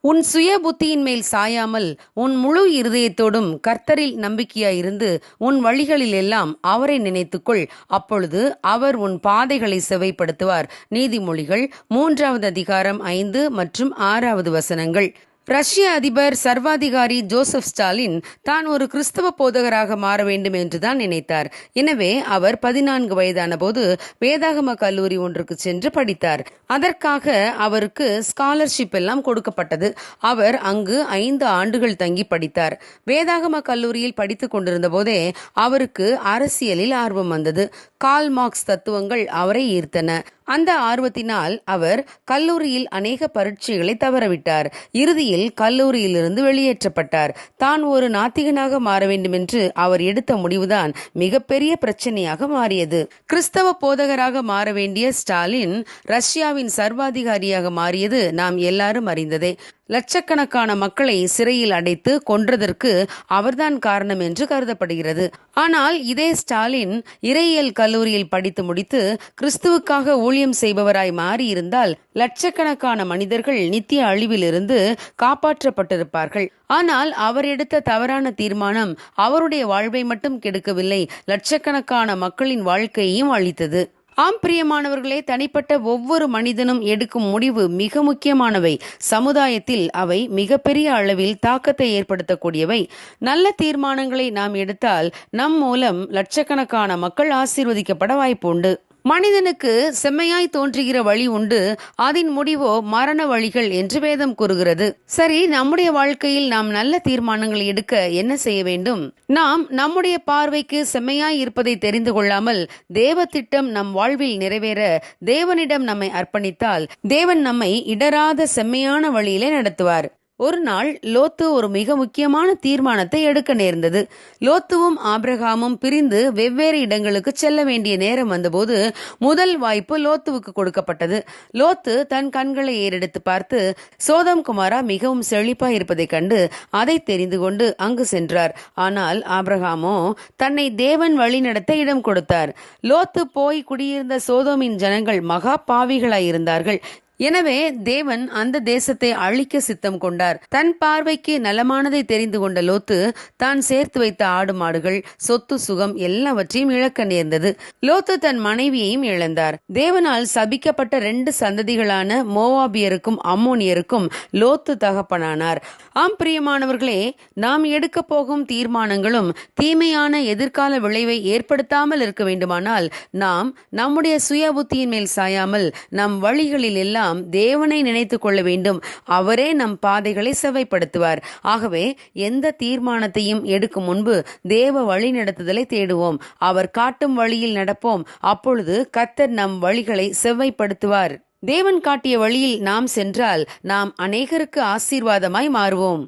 உன் சுய புத்தியின் மேல் சாயாமல் உன் முழு இருதயத்தோடும் கர்த்தரில் நம்பிக்கையாயிருந்து உன் வழிகளில் எல்லாம் அவரை நினைத்துக்கொள். அப்பொழுது அவர் உன் பாதைகளை செவைப்படுத்துவார். நீதிமொழிகள் மூன்றாவது அதிகாரம் ஐந்து மற்றும் ஆறாவது வசனங்கள். ரஷ்ய அதிபர் சர்வாதிகாரி ஜோசப் ஸ்டாலின் தான் ஒரு கிறிஸ்தவ போதகராக மாற வேண்டும் என்றுதான் நினைத்தார். எனவே அவர் பதினான்கு வயதான போது வேதாகம கல்லூரி ஒன்றுக்கு சென்று படித்தார். அதற்காக அவருக்கு ஸ்காலர்ஷிப் எல்லாம் கொடுக்கப்பட்டது. அவர் அங்கு ஐந்து ஆண்டுகள் தங்கி படித்தார். வேதாகம கல்லூரியில் படித்துக் கொண்டிருந்த போதே அவருக்கு அரசியலில் ஆர்வம் வந்தது. கால் மார்க்ஸ் தத்துவங்கள் அவரை ஈர்த்தன. அந்த ஆர்வத்தினால் அவர் கல்லூரியில் அநேக பரீட்சைகளை தவறவிட்டார். இறுதியில் கல்லூரியிலிருந்து வெளியேற்றப்பட்டார். தான் ஒரு நாத்திகனாக மாற வேண்டுமென்று அவர் எடுத்த முடிவுதான் மிகப்பெரிய பிரச்சனையாக மாறியது. கிறிஸ்தவ போதகராக மாற வேண்டிய ஸ்டாலின் ரஷ்யாவின் சர்வாதிகாரியாக மாறியது நாம் எல்லாரும் அறிந்ததே. லட்சக்கணக்கான மக்களை சிறையில் அடைத்து கொன்றதற்கு அவர்தான் காரணம் என்று கருதப்படுகிறது. ஆனால் இதே ஸ்டாலின் இறையியல் கல்லூரியில் படித்து முடித்து கிறிஸ்துவுக்காக ஊழியம் செய்பவராய் மாறியிருந்தால் லட்சக்கணக்கான மனிதர்கள் நித்திய அழிவிலிருந்து காப்பாற்றப்பட்டிருப்பார்கள். ஆனால் அவர் எடுத்த தவறான தீர்மானம் அவருடைய வாழ்வை மட்டும் கெடுக்கவில்லை லட்சக்கணக்கான மக்களின் வாழ்க்கையையும் அழித்தது. ஆம் பிரியமானவர்களே தனிப்பட்ட ஒவ்வொரு மனிதனும் எடுக்கும் முடிவு மிக முக்கியமானவை. சமுதாயத்தில் அவை மிகப்பெரிய அளவில் தாக்கத்தை ஏற்படுத்தக்கூடியவை. நல்ல தீர்மானங்களை நாம் எடுத்தால் நம் மூலம் லட்சக்கணக்கான மக்கள் ஆசீர்வதிக்கப்பட வாய்ப்புண்டு. மனிதனுக்கு செம்மையாய் தோன்றுகிற வழி உண்டு. அதன் முடிவோ மரண வழிகள் என்று வேதம் கூறுகிறது. சரி நம்முடைய வாழ்க்கையில் நாம் நல்ல தீர்மானங்களை எடுக்க என்ன செய்ய வேண்டும்? நாம் நம்முடைய பார்வைக்கு செம்மையாய் இருப்பதை தெரிந்து கொள்ளாமல் தேவ திட்டம் நம் வாழ்வில் நிறைவேற தேவனிடம் நம்மை அர்ப்பணித்தால் தேவன் நம்மை இடராத செம்மையான வழியிலே நடத்துவார். ஒரு நாள் லோத்து ஒரு மிக முக்கியமான தீர்மானத்தை எடுக்க நேர்ந்தது. லோத்துவும் ஆபிரகாமும் பிரிந்து வெவ்வேறு இடங்களுக்கு செல்ல வேண்டிய நேரம் வந்தபோது முதல் வாய்ப்பு லோத்துவுக்கு கொடுக்கப்பட்டது. லோத்து தன் கண்களை ஏறெடுத்து பார்த்து சோதம் குமாரா மிகவும் செழிப்பா இருப்பதைக் கண்டு அதை தெரிந்து கொண்டு அங்கு சென்றார். ஆனால் ஆபிரகாமோ தன்னை தேவன் வழிநடத்த இடம் கொடுத்தார். லோத்து போய் குடியிருந்த சோதோமின் ஜனங்கள் மகா பாவிகளாயிருந்தார்கள். எனவே தேவன் அந்த தேசத்தை அழிக்க சித்தம் கொண்டார். தன் பார்வைக்கு நலமானதை தெரிந்து கொண்ட லோத்து தான் சேர்த்து வைத்த ஆடு மாடுகள் சொத்து சுகம் எல்லாவற்றையும் இழக்க நேர்ந்தது. லோத்து தன் மனைவியையும் இழந்தார். தேவனால் சபிக்கப்பட்ட ரெண்டு சந்ததிகளான மோவாபியருக்கும் அம்மோனியருக்கும் லோத்து தகப்பனானார். ஆம் பிரியமானவர்களே நாம் எடுக்க போகும் தீர்மானங்களும் தீமையான எதிர்கால விளைவை ஏற்படுத்தாமல் இருக்க வேண்டுமானால் நாம் நம்முடைய சுய புத்தியின் மேல் சாயாமல் நம் வழிகளில் எல்லாம் தேவனை நினைத்து கொள்ள வேண்டும். அவரே நம் பாதைகளை செவைப்படுத்துவார். ஆகவே எந்த தீர்மானத்தையும் எடுக்கும் முன்பு தேவ வழி நடத்துதலை தேடுவோம். அவர் காட்டும் வழியில் நடப்போம். அப்பொழுது கத்தர் நம் வழிகளை செவ்வைப்படுத்துவார் தேவன் காட்டிய வழியில் நாம் சென்றால் நாம் அநேகருக்கு ஆசீர்வாதமாய் மாறுவோம்.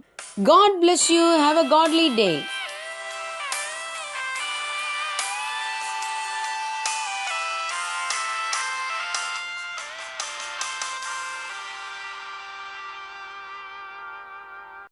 God bless you have a godly day